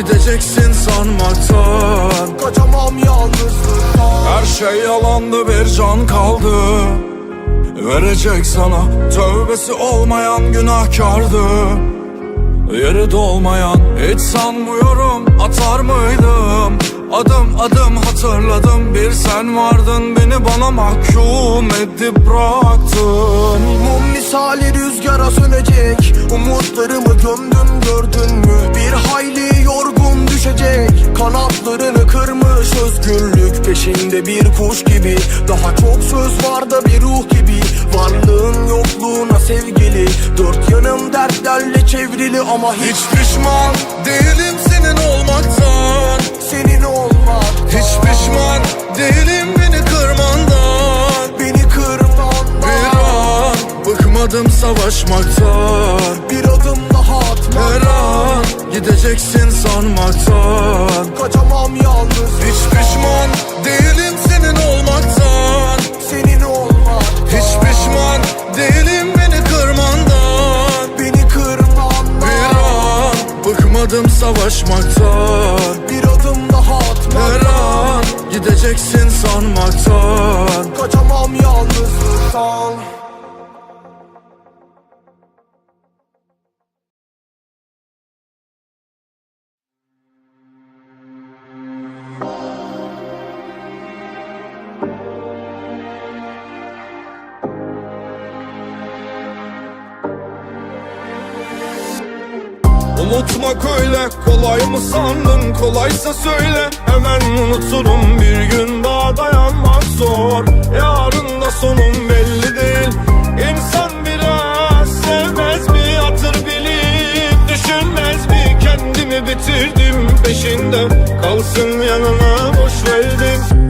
gideceksin sanmaktan. Kaçamam yalnızlıktan. Her şey yalandı bir can kaldı. Verecek sana tövbesi olmayan günahkardı. Yeri dolmayan hiç sanmıyorum atar mıydım? Adım adım hatırladım bir sen vardın Beni bana mahkum edip bıraktın. Mum misali rüzgara sönecek sevgili. Dört yanım dertlerle çevrili ama hiç Hiç pişman değilim senin olmaktan. Senin olmak. Hiç pişman değilim beni kırmandan. Beni kırman Bir an bıkmadım savaşmaktan. Bir adım daha atma. Her an gideceksin sanmaktan. Kaçamam yalnız. Hiç pişman değilim senin olmaktan an bıkmadım savaşmaktan Bir adım daha atma Her an gideceksin sanmaktan. Kaçamam yalnızlıktan Unutmak öyle kolay mı sandın? Kolaysa söyle. Hemen unuturum bir gün daha dayanmak zor. Yarın da sonum belli değil. İnsan biraz sevmez mi hatır bilip Düşünmez mi? Kendimi bitirdim peşinde. Kalsın yanına boş verdim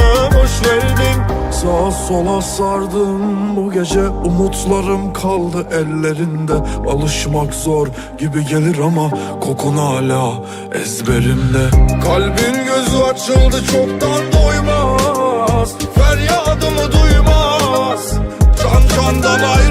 sola sardım. Bu gece umutlarım kaldı ellerinde. Alışmak zor gibi gelir ama kokun hala ezberimde. Kalbin gözü açıldı çoktan doymaz. Feryadımı duymaz. Can candan ayrı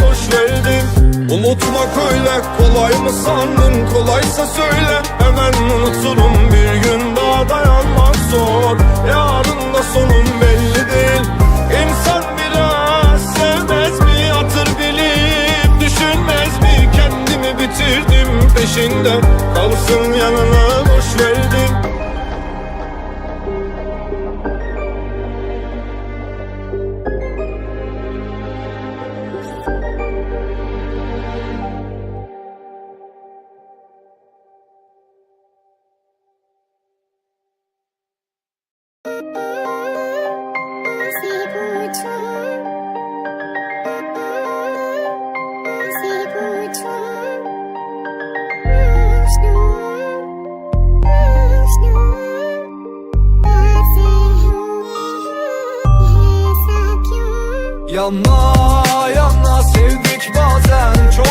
Unutmak öyle kolay mı sandın? Kolaysa söyle. Hemen unuturum Bir gün daha dayanmak zor. Yarın da sonum belli değil. İnsan biraz sevmez mi? Hatır bilip Düşünmez mi? Kendimi bitirdim peşinden Kalsın yanına Yana yana sevdik bazen Çok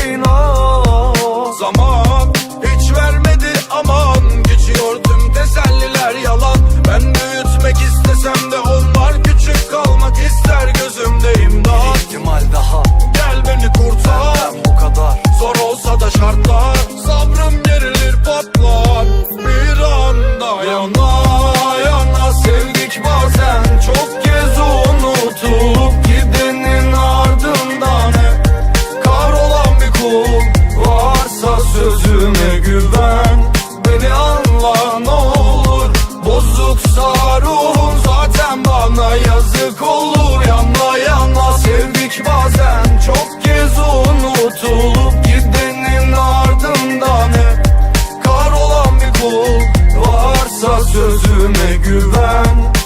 sözüme güven.